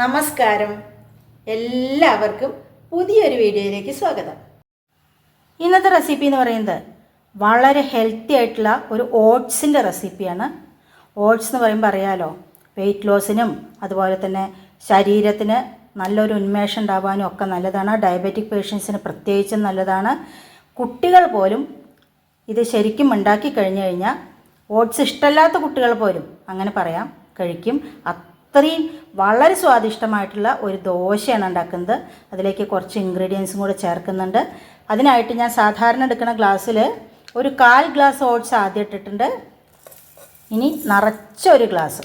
നമസ്കാരം. എല്ലാവർക്കും പുതിയൊരു വീഡിയോയിലേക്ക് സ്വാഗതം. ഇന്നത്തെ റെസിപ്പി എന്ന് പറയുന്നത് വളരെ ഹെൽത്തി ആയിട്ടുള്ള ഒരു ഓട്സിന്റെ റെസിപ്പിയാണ് ഓട്സ് എന്ന് പറയുമ്പോൾ അറിയാലോ വെയിറ്റ് ലോസിനും അതുപോലെ തന്നെ ശരീരത്തിന് നല്ലൊരു ഉന്മേഷം ഉണ്ടാവാനും ഒക്കെ നല്ലതാണ്. ഡയബറ്റിക് പേഷ്യൻസിന് പ്രത്യേകിച്ചും നല്ലതാണ്. കുട്ടികൾ പോലും ഇത് ശരിക്കും ഉണ്ടാക്കി കഴിഞ്ഞു കഴിഞ്ഞാൽ ഓട്സ് ഇഷ്ടമല്ലാത്ത കുട്ടികൾ പോലും അങ്ങനെ പറയാം കഴിക്കും. അത്രയും വളരെ സ്വാദിഷ്ടമായിട്ടുള്ള ഒരു ദോശയാണ് ഉണ്ടാക്കുന്നത്. അതിലേക്ക് കുറച്ച് ഇൻഗ്രീഡിയൻസും കൂടെ ചേർക്കുന്നുണ്ട്. അതിനായിട്ട് ഞാൻ സാധാരണ എടുക്കുന്ന ഗ്ലാസ്സിൽ ഒരു കാൽ ഗ്ലാസ് ഓട്സ് ആദ്യം ഇട്ടിട്ടുണ്ട്. ഇനി നിറച്ച ഒരു ഗ്ലാസ്.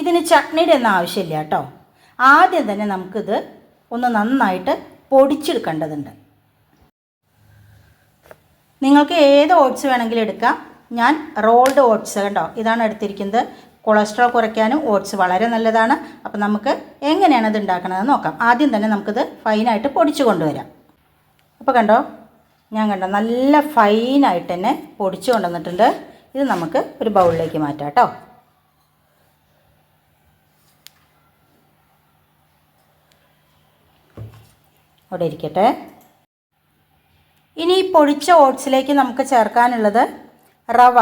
ഇതിന് ചട്നിയുടെ ഒന്നും ആവശ്യമില്ല കേട്ടോ. ആദ്യം തന്നെ നമുക്കിത് ഒന്ന് നന്നായിട്ട് പൊടിച്ചെടുക്കേണ്ടതുണ്ട്. നിങ്ങൾക്ക് ഏത് ഓട്സ് വേണമെങ്കിലും എടുക്കാം. ഞാൻ റോൾഡ് ഓട്സ് കേട്ടോ ഇതാണ് എടുത്തിരിക്കുന്നത്. കൊളസ്ട്രോൾ കുറയ്ക്കാനും ഓട്സ് വളരെ നല്ലതാണ്. അപ്പോൾ നമുക്ക് എങ്ങനെയാണ് ഇത് ഉണ്ടാക്കണതെന്ന് നോക്കാം. ആദ്യം തന്നെ നമുക്കിത് ഫൈനായിട്ട് പൊടിച്ച് കൊണ്ടുവരാം. അപ്പോൾ കണ്ടോ? ഞാൻ കണ്ടോ? നല്ല ഫൈനായിട്ട് തന്നെ പൊടിച്ച് കൊണ്ടുവന്നിട്ടുണ്ട്. ഇത് നമുക്ക് ഒരു ബൗളിലേക്ക് മാറ്റാം കേട്ടോ. അവിടെ ഇരിക്കട്ടെ. ഇനി ഈ പൊടിച്ച ഓട്സിലേക്ക് നമുക്ക് ചേർക്കാനുള്ളത് റവ.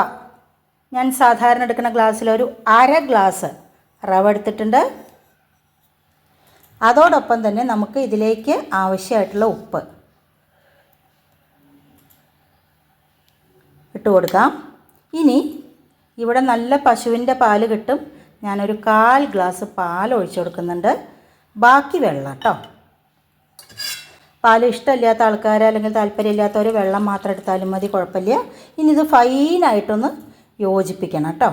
ഞാൻ സാധാരണ എടുക്കുന്ന ഗ്ലാസ്സിൽ ഒരു അര ഗ്ലാസ് റവ എടുത്തിട്ടുണ്ട്. അതോടൊപ്പം തന്നെ നമുക്ക് ഇതിലേക്ക് ആവശ്യമായിട്ടുള്ള ഉപ്പ് ഇട്ട് കൊടുക്കാം. ഇനി ഇവിടെ നല്ല പശുവിന്റെ പാൽ കിട്ടും. ഞാനൊരു കാൽ ഗ്ലാസ് പാൽ ഒഴിച്ചു കൊടുക്കുന്നുണ്ട്. ബാക്കി വെള്ളം കേട്ടോ. പാൽ ഇഷ്ടമില്ലാത്ത ആൾക്കാർ അല്ലെങ്കിൽ താല്പര്യമില്ലാത്തവർ വെള്ളം മാത്രം എടുത്താലും മതി കുഴപ്പമില്ല. ഇനി ഇത് ഫൈനായിട്ടൊന്ന് യോജിപ്പിക്കണം കേട്ടോ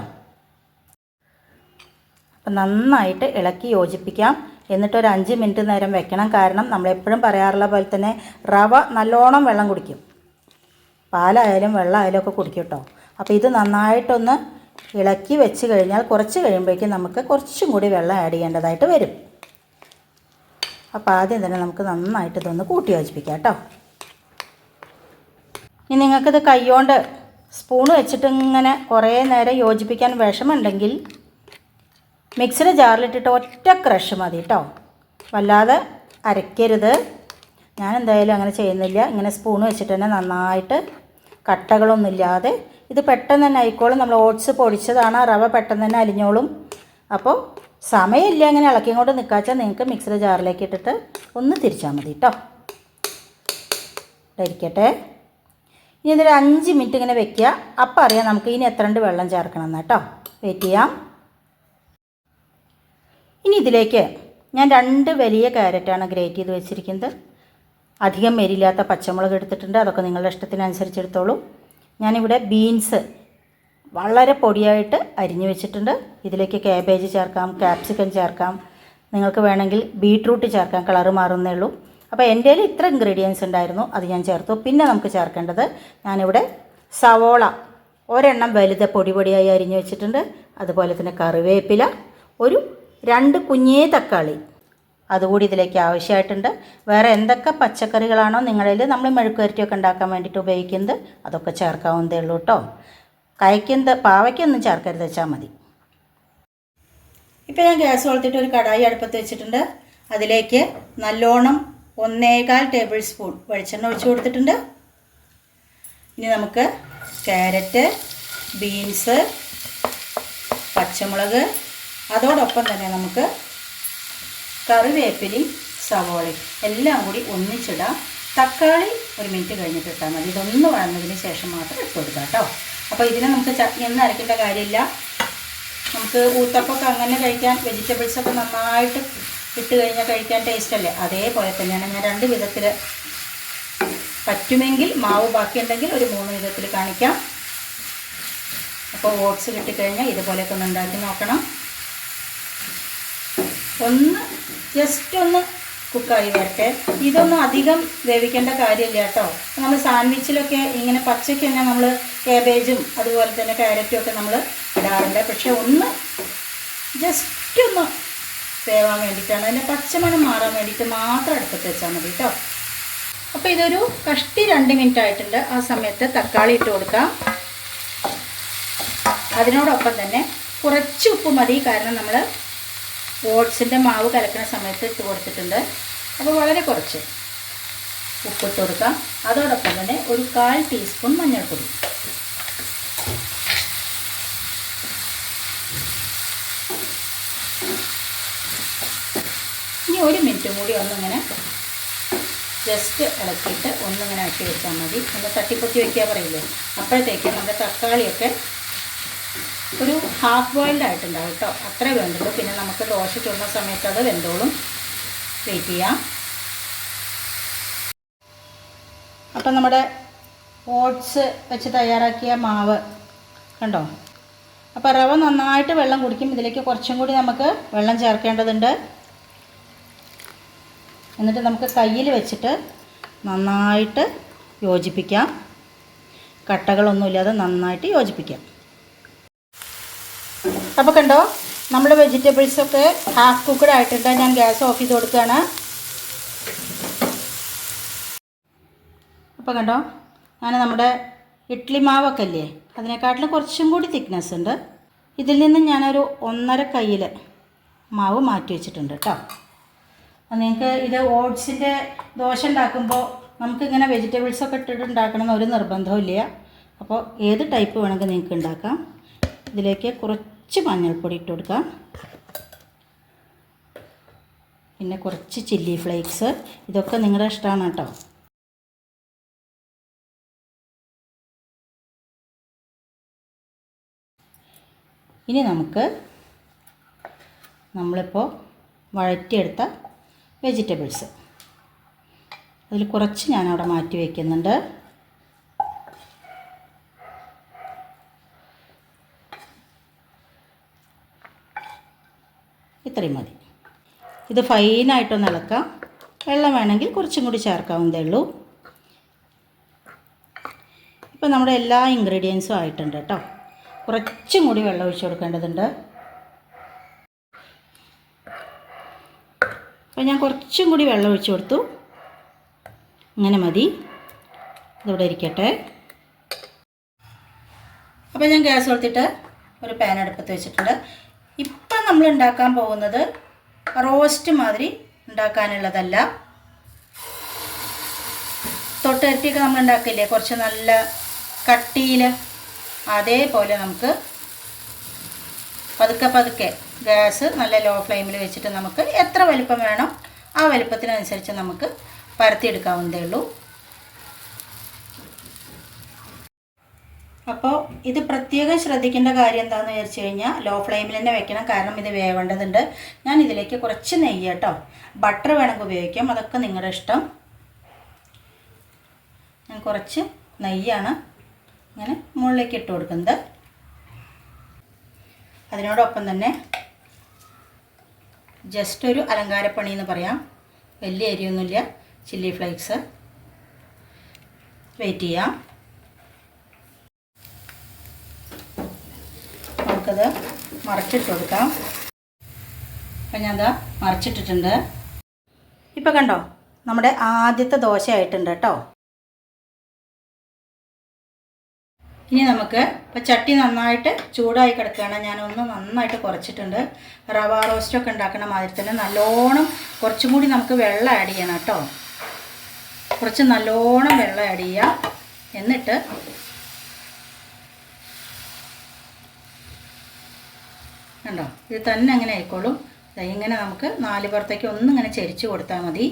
അപ്പം നന്നായിട്ട് ഇളക്കി യോജിപ്പിക്കാം. എന്നിട്ട് ഒരു അഞ്ച് മിനിറ്റ് നേരം വെക്കണം. കാരണം നമ്മളെപ്പോഴും പറയാറുള്ള പോലെ തന്നെ റവ നല്ലോണം വെള്ളം കുടിക്കും. പാലായാലും വെള്ളമായാലും ഒക്കെ കുടിക്കും കേട്ടോ അപ്പോൾ ഇത് നന്നായിട്ടൊന്ന് ഇളക്കി വെച്ച് കഴിഞ്ഞാൽ കുറച്ച് കഴിയുമ്പോഴേക്കും നമുക്ക് കുറച്ചും കൂടി വെള്ളം ആഡ് ചെയ്യേണ്ടതായിട്ട് വരും. അപ്പോൾ ആദ്യം തന്നെ നമുക്ക് നന്നായിട്ട് ഇതൊന്ന് കൂട്ടി യോജിപ്പിക്കാം കേട്ടോ ഇനി നിങ്ങൾക്കിത് കൈകൊണ്ട് സ്പൂൺ വെച്ചിട്ട് ഇങ്ങനെ കുറേ നേരം യോജിപ്പിക്കാൻ വിഷമുണ്ടെങ്കിൽ മിക്സിയുടെ ജാറിലിട്ടിട്ട് ഒറ്റ ക്രഷ് മതി കേട്ടോ വല്ലാതെ അരയ്ക്കരുത് ഞാൻ എന്തായാലും അങ്ങനെ ചെയ്യുന്നില്ല. ഇങ്ങനെ സ്പൂൺ വെച്ചിട്ട് തന്നെ നന്നായിട്ട് കട്ടകളൊന്നുമില്ലാതെ ഇത് പെട്ടെന്ന് തന്നെ ആയിക്കോളും. നമ്മൾ ഓട്സ് പൊടിച്ചതാണ് റവ പെട്ടെന്ന് തന്നെ അലിഞ്ഞോളും. അപ്പോൾ സമയമില്ല അങ്ങനെ ഇളക്കി കൊണ്ട് നിൽക്കാച്ചാൽ നിങ്ങൾക്ക് മിക്സിയുടെ ജാറിലേക്ക് ഇട്ടിട്ട് ഒന്ന് തിരിച്ചാൽ മതി കേട്ടോ ഇരിക്കട്ടെ. ഇനി ഇതൊരു അഞ്ച് മിനിറ്റ് ഇങ്ങനെ വെക്കുക. അപ്പം അറിയാം നമുക്ക് ഇനി എത്ര രണ്ട് വെള്ളം ചേർക്കണം എന്ന് കേട്ടോ വെയിറ്റ് ചെയ്യാം. ഇനി ഇതിലേക്ക് ഞാൻ രണ്ട് വലിയ ക്യാരറ്റാണ് ഗ്രേറ്റ് ചെയ്ത് വെച്ചിരിക്കുന്നത്. അധികം എരില്ലാത്ത പച്ചമുളക് എടുത്തിട്ടുണ്ട്. അതൊക്കെ നിങ്ങളുടെ ഇഷ്ടത്തിനനുസരിച്ച് എടുത്തോളൂ. ഞാനിവിടെ ബീൻസ് വളരെ പൊടിയായിട്ട് അരിഞ്ഞു വെച്ചിട്ടുണ്ട്. ഇതിലേക്ക് കാബേജ് ചേർക്കാം ക്യാപ്സിക്കം ചേർക്കാം. നിങ്ങൾക്ക് വേണമെങ്കിൽ ബീട്രൂട്ട് ചേർക്കാം കളറ് മാറുന്നേ ഉള്ളൂ. അപ്പോൾ എന്റെ കയ്യിൽ ഇത്ര ഇൻഗ്രീഡിയൻസ് ഉണ്ടായിരുന്നു അത് ഞാൻ ചേർത്തു. പിന്നെ നമുക്ക് ചേർക്കേണ്ടത് ഞാനിവിടെ സവോള ഒരെണ്ണം വലുത് പൊടി പൊടിയായി അരിഞ്ഞു വെച്ചിട്ടുണ്ട്. അതുപോലെ തന്നെ കറിവേപ്പില ഒരു രണ്ട് കുഞ്ഞേ തക്കാളി. അതുകൂടി ഇതിലേക്ക് ആവശ്യമായിട്ടുണ്ട്. വേറെ എന്തൊക്കെ പച്ചക്കറികളാണോ നിങ്ങളിൽ നമ്മൾ മെഴുക്കുവരട്ടിയൊക്കെ ഉണ്ടാക്കാൻ വേണ്ടിയിട്ട് ഉപയോഗിക്കുന്നത്. അതൊക്കെ ചേർക്കാവുന്നതേ ഉള്ളൂ കേട്ടോ. കഴിക്കുന്നത് പാവയ്ക്കൊന്നും ചേർക്കരുത് വെച്ചാൽ മതി. ഇപ്പോൾ ഞാൻ ഗ്യാസ് കൊളുത്തിട്ട് ഒരു കടായി അടുപ്പത്ത് വെച്ചിട്ടുണ്ട്. അതിലേക്ക് നല്ലോണം ഒന്നേകാൽ ടേബിൾ സ്പൂൺ വെളിച്ചെണ്ണ ഒഴിച്ചു കൊടുത്തിട്ടുണ്ട്. ഇനി നമുക്ക് ക്യാരറ്റ് ബീൻസ് പച്ചമുളക് അതോടൊപ്പം തന്നെ നമുക്ക് കറിവേപ്പിലയും സവോളയും എല്ലാം കൂടി ഒന്നിച്ചിടാം. തക്കാളി ഒരു മിനിറ്റ് കഴിഞ്ഞിട്ട് ഇട്ടാൽ മതി. ഇതൊന്ന് വഴന്നതിന് ശേഷം മാത്രം ഇട്ട് കൊടുക്കാം കേട്ടോ. അപ്പോൾ ഇതിനെ നമുക്ക് ചട്നി ഒന്നും അരയ്ക്കേണ്ട കാര്യമില്ല. നമുക്ക് ഊത്തപ്പൊക്കെ അങ്ങനെ കഴിക്കാൻ വെജിറ്റബിൾസൊക്കെ നന്നായിട്ട് ഇട്ട് കഴിഞ്ഞാൽ കഴിക്കാൻ ടേസ്റ്റ് അല്ലേ? അതേപോലെ തന്നെയാണ് ഞാൻ രണ്ട് വിധത്തിൽ പറ്റുമെങ്കിൽ മാവ് ബാക്കിയുണ്ടെങ്കിൽ ഒരു മൂന്ന് വിധത്തിൽ കാണിക്കാം. അപ്പോൾ ഓട്സ് കിട്ടിക്കഴിഞ്ഞാൽ ഇതുപോലെയൊക്കെ ഒന്ന് ഉണ്ടാക്കി നോക്കണം. ഒന്ന് ജസ്റ്റ് ഒന്ന് കുക്കായി വരട്ടെ. ഇതൊന്നും അധികം വേവിക്കേണ്ട കാര്യമില്ല കേട്ടോ. നമ്മൾ സാൻഡ്വിച്ചിലൊക്കെ ഇങ്ങനെ പച്ചയ്ക്ക് തന്നെ നമ്മൾ കാബേജും അതുപോലെ തന്നെ ക്യാരറ്റും ഒക്കെ നമ്മൾ ഇടാറുണ്ട്. പക്ഷേ ഒന്ന് ജസ്റ്റ് ഒന്ന് വേവാൻ വേണ്ടിയിട്ടാണ്. അതിന്റെ പച്ചമണം മാറാൻ വേണ്ടിയിട്ട് മാത്രം അടുപ്പത്ത് വെച്ചാൽ മതി കേട്ടോ അപ്പോൾ ഇതൊരു കഷ്ടി രണ്ട് മിനിറ്റ് ആയിട്ടുണ്ട്. ആ സമയത്ത് തക്കാളി ഇട്ട് കൊടുക്കാം. അതിനോടൊപ്പം തന്നെ കുറച്ച് ഉപ്പ് മതി. കാരണം നമ്മൾ ഓട്സിന്റെ മാവ് കലക്കുന്ന സമയത്ത് ഇട്ട് കൊടുത്തിട്ടുണ്ട്. അപ്പോൾ വളരെ കുറച്ച് ഉപ്പിട്ട് കൊടുക്കാം. അതോടൊപ്പം തന്നെ ഒരു കാൽ ടീസ്പൂൺ മഞ്ഞൾപ്പൊടി. ഇനി ഒരു മിനിറ്റും കൂടി ഒന്നിങ്ങനെ ജസ്റ്റ് ഇളക്കിയിട്ട് ഒന്നിങ്ങനെ ആക്കി വെച്ചാൽ മതി. ഒന്ന് തട്ടിപ്പൊത്തി വയ്ക്കുക പറയില്ലേ? അപ്പോഴത്തേക്ക് നമ്മുടെ തക്കാളിയൊക്കെ ഒരു ഹാഫ് ബോയിൽഡ് ആയിട്ടുണ്ടാവും കേട്ടോ. അത്രേ വേണ്ടുള്ളൂ. പിന്നെ നമുക്ക് ദോശ ചുടുന്ന സമയത്ത് അത് വെന്തോളും. വെയിറ്റ് ചെയ്യാം. അപ്പം നമ്മുടെ ഓട്സ് വെച്ച് തയ്യാറാക്കിയ മാവ് കണ്ടോ? അപ്പോൾ റവ നന്നായിട്ട് വെള്ളം കുടിക്കും. ഇതിലേക്ക് കുറച്ചും കൂടി നമുക്ക് വെള്ളം ചേർക്കേണ്ടതുണ്ട്. എന്നിട്ട് നമുക്ക് കയ്യിൽ വെച്ചിട്ട് നന്നായിട്ട് യോജിപ്പിക്കാം. കട്ടകളൊന്നുമില്ലാതെ നന്നായിട്ട് യോജിപ്പിക്കാം. അപ്പോൾ കണ്ടോ നമ്മുടെ വെജിറ്റബിൾസൊക്കെ ഹാഫ് കുക്കഡ് ആയിട്ടുണ്ട്. ഞാൻ ഗ്യാസ് ഓഫ് ചെയ്ത് കൊടുക്കുകയാണ്. അപ്പോൾ കണ്ടോ ഞാൻ നമ്മുടെ ഇഡ്ലി മാവൊക്കെ അല്ലേ അതിനെക്കാട്ടിലും കുറച്ചും കൂടി തിക്നെസ് ഉണ്ട്. ഇതിൽ നിന്ന് ഞാനൊരു ഒന്നര കയ്യിൽ മാവ് മാറ്റി വെച്ചിട്ടുണ്ട് കേട്ടോ. നിങ്ങൾക്ക് ഇത് ഓട്സിന്റെ ദോശ ഉണ്ടാക്കുമ്പോൾ നമുക്കിങ്ങനെ വെജിറ്റബിൾസൊക്കെ ഇട്ടിട്ട് ഉണ്ടാക്കണം ഒരു നിർബന്ധവും ഇല്ല. അപ്പോൾ ഏത് ടൈപ്പ് വേണമെങ്കിൽ നിങ്ങൾക്ക് ഉണ്ടാക്കാം. ഇതിലേക്ക് കുറച്ച് മഞ്ഞൾപ്പൊടി ഇട്ട് കൊടുക്കാം. പിന്നെ കുറച്ച് ചില്ലി ഫ്ലേക്സ് ഇതൊക്കെ നിങ്ങളുടെ ഇഷ്ടമാണ് കേട്ടോ. ഇനി നമുക്ക് നമ്മളിപ്പോൾ വഴറ്റിയെടുത്ത വെജിറ്റബിൾസ്. അതിൽ കുറച്ച് ഞാനവിടെ മാറ്റി വയ്ക്കുന്നുണ്ട് ഇത്രയും മതി. ഇത് ഫൈനായിട്ടൊന്ന് ഇളക്കാം. വെള്ളം വേണമെങ്കിൽ കുറച്ചും കൂടി ചേർക്കാവുന്നതേ ഉള്ളൂ. ഇപ്പം നമ്മുടെ എല്ലാ ഇൻഗ്രീഡിയൻസും ആയിട്ടുണ്ട് കേട്ടോ. കുറച്ചും കൂടി വെള്ളം ഒഴിച്ച് കൊടുക്കേണ്ടതുണ്ട്. അപ്പോൾ ഞാൻ കുറച്ചും കൂടി വെള്ളം ഒഴിച്ച് കൊടുത്തു. അങ്ങനെ മതി. ഇതിവിടെ ഇരിക്കട്ടെ. അപ്പോൾ ഞാൻ ഗ്യാസ് കൊടുത്തിട്ട് ഒരു പാൻ അടുപ്പത്ത് വെച്ചിട്ടുണ്ട്. ഇപ്പം നമ്മൾ ഉണ്ടാക്കാൻ പോകുന്നത് റോസ്റ്റ് മാതിരി ഉണ്ടാക്കാനുള്ളതല്ല. തൊട്ടരട്ടിയൊക്കെ നമ്മൾ ഉണ്ടാക്കില്ലേ? കുറച്ച് നല്ല കട്ടിയിൽ അതേപോലെ നമുക്ക് പതുക്കെ പതുക്കെ ഗ്യാസ് നല്ല ലോ ഫ്ലെയിമിൽ വെച്ചിട്ട് നമുക്ക് എത്ര വലിപ്പം വേണം ആ വലിപ്പത്തിനനുസരിച്ച് നമുക്ക് പരത്തിയെടുക്കാവുന്നതേ ഉള്ളൂ. അപ്പോൾ ഇത് പ്രത്യേകം ശ്രദ്ധിക്കേണ്ട കാര്യം എന്താണെന്ന് വിചാരിച്ചു കഴിഞ്ഞാൽ ലോ ഫ്ലെയിമിൽ തന്നെ വെക്കണം. കാരണം ഇത് വേവേണ്ടതുണ്ട്. ഞാൻ ഇതിലേക്ക് കുറച്ച് നെയ്യ് കേട്ടോ. ബട്ടർ വേണമെങ്കിൽ ഉപയോഗിക്കാം. അതൊക്കെ നിങ്ങളുടെ ഇഷ്ടം. ഞാൻ കുറച്ച് നെയ്യാണ് ഇങ്ങനെ മുകളിലേക്ക് ഇട്ട് കൊടുക്കുന്നത്. അതിനോടൊപ്പം തന്നെ ജസ്റ്റ് ഒരു അലങ്കാരപ്പണി എന്ന് പറയാം. വലിയ അരിയൊന്നുമില്ല. ചില്ലി ഫ്ലേക്സ് വെയിറ്റ് ചെയ്യാം. നമുക്കത് മറച്ചിട്ട് കൊടുക്കാം. അപ്പം ഞാനത് മറച്ചിട്ടിട്ടുണ്ട്. ഇപ്പം കണ്ടോ? നമ്മുടെ ആദ്യത്തെ ദോശ ആയിട്ടുണ്ട് കേട്ടോ. ഇനി നമുക്ക് ഇപ്പോൾ ചട്ടി നന്നായിട്ട് ചൂടായി കിടക്കുകയാണ്. ഞാനൊന്ന് നന്നായിട്ട് കുറച്ചിട്ടുണ്ട്. റവ റോസ്റ്റൊക്കെ ഉണ്ടാക്കണ മാതിരി തന്നെ നല്ലോണം കുറച്ചും കൂടി നമുക്ക് വെള്ളം ആഡ് ചെയ്യണം കേട്ടോ. കുറച്ച് നല്ലോണം വെള്ളം ആഡ് ചെയ്യുക. എന്നിട്ട് കണ്ടോ? ഇത് തന്നെ അങ്ങനെ ആയിക്കോളും. ഇങ്ങനെ നമുക്ക് നാല് പുറത്തേക്ക് ഒന്നിങ്ങനെ ചെരിച്ച് കൊടുത്താൽ മതി.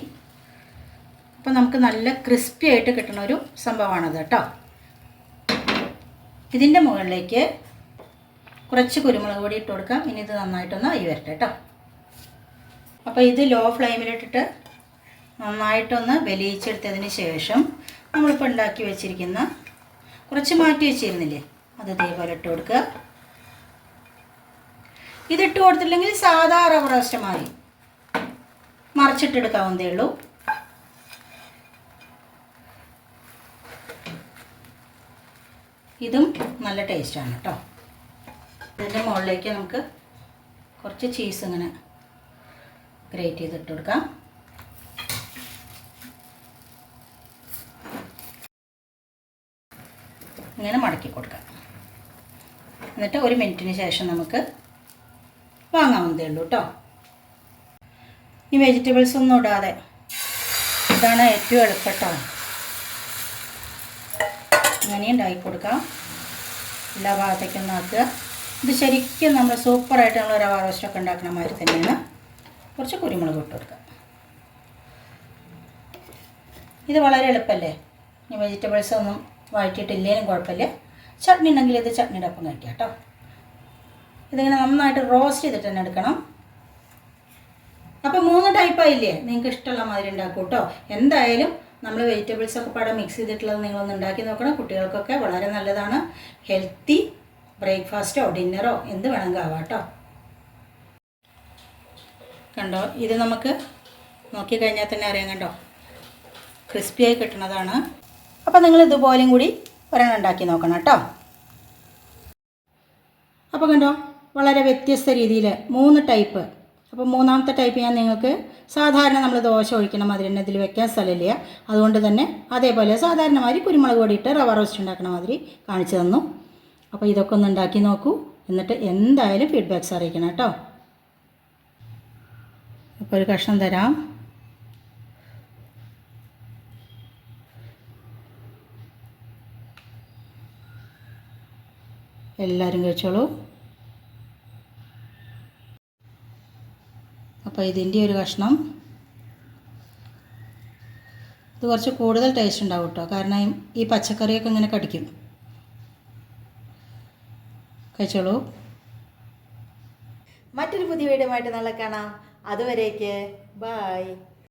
അപ്പോൾ നമുക്ക് നല്ല ക്രിസ്പി ആയിട്ട് കിട്ടുന്ന ഒരു സംഭവമാണത് കേട്ടോ. ഇതിന്റെ മുകളിലേക്ക് കുറച്ച് കുരുമുളക് പൊടി ഇട്ട് കൊടുക്കാം. ഇനി ഇത് നന്നായിട്ടൊന്ന് അരി വരട്ടെ കേട്ടോ അപ്പോൾ ഇത് ലോ ഫ്ലെയിമിലിട്ടിട്ട് നന്നായിട്ടൊന്ന് വെലിയിച്ചെടുത്തതിന് ശേഷം നമ്മളിപ്പോൾ ഉണ്ടാക്കി വെച്ചിരിക്കുന്ന കുറച്ച് മാറ്റി വെച്ചിരുന്നില്ലേ അത് ഇതേപോലെ ഇട്ട് കൊടുക്കുക. ഇതിട്ട് കൊടുത്തില്ലെങ്കിൽ സാധാ റവ റോസ്റ്റ് മതി മറിച്ചിട്ടെടുക്കാവുന്നതേ ഉള്ളൂ. ഇതും നല്ല ടേസ്റ്റാണ് കേട്ടോ ഇതിന്റെ മുകളിലേക്ക് നമുക്ക് കുറച്ച് ചീസ് ഇങ്ങനെ ഗ്രേറ്റ് ചെയ്തിട്ട് കൊടുക്കാം. ഇങ്ങനെ മടക്കി കൊടുക്കാം. എന്നിട്ട് ഒരു മിനിറ്റിന് ശേഷം നമുക്ക് വാങ്ങാവുന്നതേ ഉള്ളൂ കേട്ടോ ഈ വെജിറ്റബിൾസ് ഒന്നും ഇടാതെ. ഇതാണ് ഏറ്റവും എളുപ്പട്ടോ അങ്ങനെ ഉണ്ടാക്കി കൊടുക്കാം. എല്ലാ ഭാഗത്തേക്കും നാക്കുക ഇത് ശരിക്കും നമ്മൾ സൂപ്പറായിട്ട് നമ്മൾ റവ റോസ്റ്റൊക്കെ ഉണ്ടാക്കുന്ന മാതിരി തന്നെയാണ്. കുറച്ച് കുരുമുളക് ഇട്ട് കൊടുക്കുക ഇത് വളരെ എളുപ്പമല്ലേ ഇനി വെജിറ്റബിൾസ് ഒന്നും വഴറ്റിയിട്ടില്ലേലും കുഴപ്പമില്ല. ചട്നി ഉണ്ടെങ്കിൽ ഇത് ചട്നിയുടെ ഒപ്പം കഴിക്കാം കേട്ടോ. ഇതിങ്ങനെ നന്നായിട്ട് റോസ്റ്റ് ചെയ്തിട്ട് തന്നെ എടുക്കണം. അപ്പോൾ മൂന്ന് ടൈപ്പായില്ലേ നിങ്ങൾക്ക് ഇഷ്ടമുള്ള മാതിരി ഉണ്ടാക്കും കേട്ടോ. എന്തായാലും നമ്മൾ വെജിറ്റബിൾസ് ഒക്കെ പാടെ മിക്സ് ചെയ്തിട്ടുള്ളത് നിങ്ങളൊന്ന് ഉണ്ടാക്കി നോക്കണം. കുട്ടികൾക്കൊക്കെ വളരെ നല്ലതാണ്. ഹെൽത്തി ബ്രേക്ക്ഫാസ്റ്റോ ഡിന്നറോ എന്ത് വേണമെങ്കിൽ ആവാം കേട്ടോ കണ്ടോ? ഇത് നമുക്ക് നോക്കിക്കഴിഞ്ഞാൽ തന്നെ അറിയാം കണ്ടോ? ക്രിസ്പിയായി കിട്ടുന്നതാണ്. അപ്പോൾ നിങ്ങൾ ഇതുപോലെയും കൂടി ഒരെണ്ണം ഉണ്ടാക്കി നോക്കണം കേട്ടോ അപ്പോൾ കണ്ടോ? വളരെ വ്യത്യസ്ത രീതിയിൽ മൂന്ന് ടൈപ്പ് അപ്പോൾ മൂന്നാമത്തെ ടൈപ്പ് ഞാൻ നിങ്ങൾക്ക് സാധാരണ നമ്മൾ ദോശ ഒഴിക്കണ മാതിരി തന്നെ ഇതിൽ വെക്കാൻ സ്ഥലമില്ല. അതുകൊണ്ട് തന്നെ അതേപോലെ സാധാരണ മാതിരി കുരുമുളക് പൊടി ഇട്ട് റവ റോസ്റ്റ് ഉണ്ടാക്കണ മാതിരി കാണിച്ചു തന്നു. അപ്പോൾ ഇതൊക്കെ ഒന്ന് ഉണ്ടാക്കി നോക്കൂ. എന്നിട്ട് എന്തായാലും ഫീഡ്ബാക്ക്സ് അറിയിക്കണം കേട്ടോ. അപ്പോൾ ഒരു കഷ്ണം തരാം. എല്ലാവരും കഴിച്ചോളൂ. അപ്പോൾ ഇതിന്റെ ഒരു കഷ്ണം. ഇത് കുറച്ച് കൂടുതൽ ടേസ്റ്റ് ഉണ്ടാവും കേട്ടോ കാരണം ഈ പച്ചക്കറിയൊക്കെ ഇങ്ങനെ കടിക്കും. കഴിച്ചോളൂ. മറ്റൊരു പുതിയ വീഡിയോ ആയിട്ട് നാളെ കാണാം. അതുവരേക്ക് ബായ്